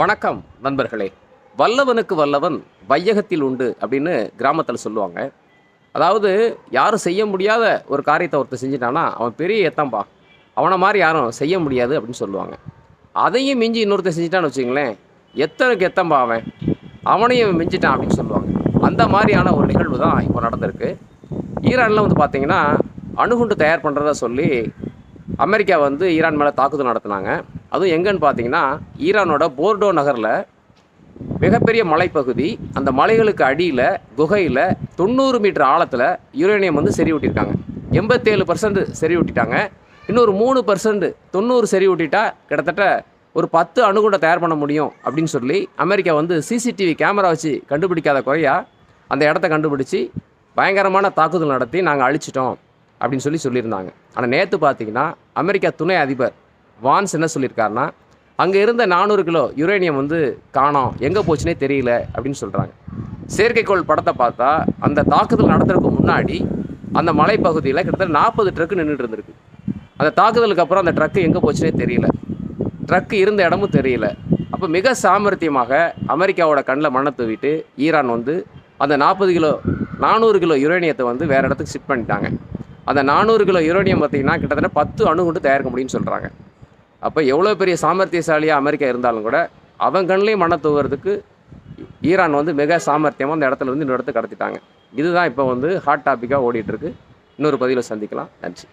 வணக்கம் நண்பர்களே. வல்லவனுக்கு வல்லவன் வையகத்தில் உண்டு அப்படின்னு கிராமத்தில் சொல்லுவாங்க. அதாவது யாரும் செய்ய முடியாத ஒரு காரியத்தை ஒருத்தர் செஞ்சிட்டானா அவன் பெரிய எத்தம்பா அவனை மாதிரி யாரும் செய்ய முடியாது அப்படின்னு சொல்லுவாங்க. அதையும் மிஞ்சி இன்னொருத்தர் செஞ்சிட்டான்னு வச்சுங்களேன் எத்தனைக்கு எத்தம்பா அவன்? அவனையும் மிஞ்சிட்டான் அப்படின்னு சொல்லுவாங்க. அந்த மாதிரியான ஒரு நிகழ்வு தான் இப்போ நடந்திருக்கு. ஈரானில் வந்து பார்த்திங்கன்னா அணுகுண்டு தயார் பண்ணுறதா சொல்லி அமெரிக்கா வந்து ஈரான் மேலே தாக்குதல் நடத்துனாங்க. அதுவும் எங்கன்னு பார்த்தீங்கன்னா ஈரானோட போர்டோ நகரில் மிகப்பெரிய மலைப்பகுதி அந்த மலைகளுக்கு அடியில் குகையில் தொண்ணூறு மீட்டர் ஆழத்தில் யுரேனியம் வந்து செறிவூட்டியிருக்காங்க. எண்பத்தேழு பர்சன்ட் செறிவூட்டிட்டாங்க. இன்னொரு மூணு பர்சன்ட் தொண்ணூறு செறிவூட்டிட்டா கிட்டத்தட்ட ஒரு பத்து அணுகுண்டை தயார் பண்ண முடியும் அப்படின்னு சொல்லி அமெரிக்கா வந்து சிசிடிவி கேமரா வச்சு கண்டுபிடிக்காத குறையா அந்த இடத்த கண்டுபிடிச்சி பயங்கரமான தாக்குதல் நடத்தி நாங்கள் அழிச்சிட்டோம் அப்படின்னு சொல்லி சொல்லியிருந்தாங்க. ஆனால் நேற்று பார்த்தீங்கன்னா அமெரிக்கா துணை அதிபர் வான்ஸ் என்ன சொல்லியிருக்காருன்னா அங்கே இருந்த நானூறு கிலோ யுரேனியம் வந்து காணோம். எங்கே போச்சுனே தெரியல அப்படின்னு சொல்கிறாங்க செயற்கைக்கோள் படத்தை பார்த்தா அந்த தாக்குதல் நடத்துறதுக்கு முன்னாடி அந்த மலைப்பகுதியில் கிட்டத்தட்ட நாற்பது ட்ரக்கு நின்றுட்டு இருந்திருக்கு. அந்த தாக்குதலுக்கு அப்புறம் அந்த ட்ரக்கு எங்கே போச்சுனே தெரியல. ட்ரக்கு இருந்த இடமும் தெரியல. அப்போ மிக சாமர்த்தியமாக அமெரிக்காவோட கண்ணில் மண்ணை தூவிட்டு ஈரான் வந்து அந்த நாற்பது கிலோ நானூறு கிலோ யுரேனியத்தை வந்து வேறு இடத்துக்கு ஷிஃப்ட் பண்ணிட்டாங்க. அந்த நானூறு கிலோ யுரேனியம் பார்த்திங்கன்னா கிட்டத்தட்ட பத்து அணுகுண்டு தயாரிக்க முடியும்னு சொல்கிறாங்க அப்போ எவ்வளோ பெரிய சாமர்த்தியசாலியாக அமெரிக்கா இருந்தாலும் கூட அவன் கண்லேயும் மன தூவுறதுக்கு ஈரான் வந்து மிக சாமர்த்தியமாக அந்த இடத்துல இருந்து இன்னொரு இடத்துக்கு கடத்திட்டாங்க. இதுதான் இப்போ வந்து ஹாட் டாப்பிக்காக ஓடிட்டுருக்கு இன்னொரு பதிவில் சந்திக்கலாம். நன்றி.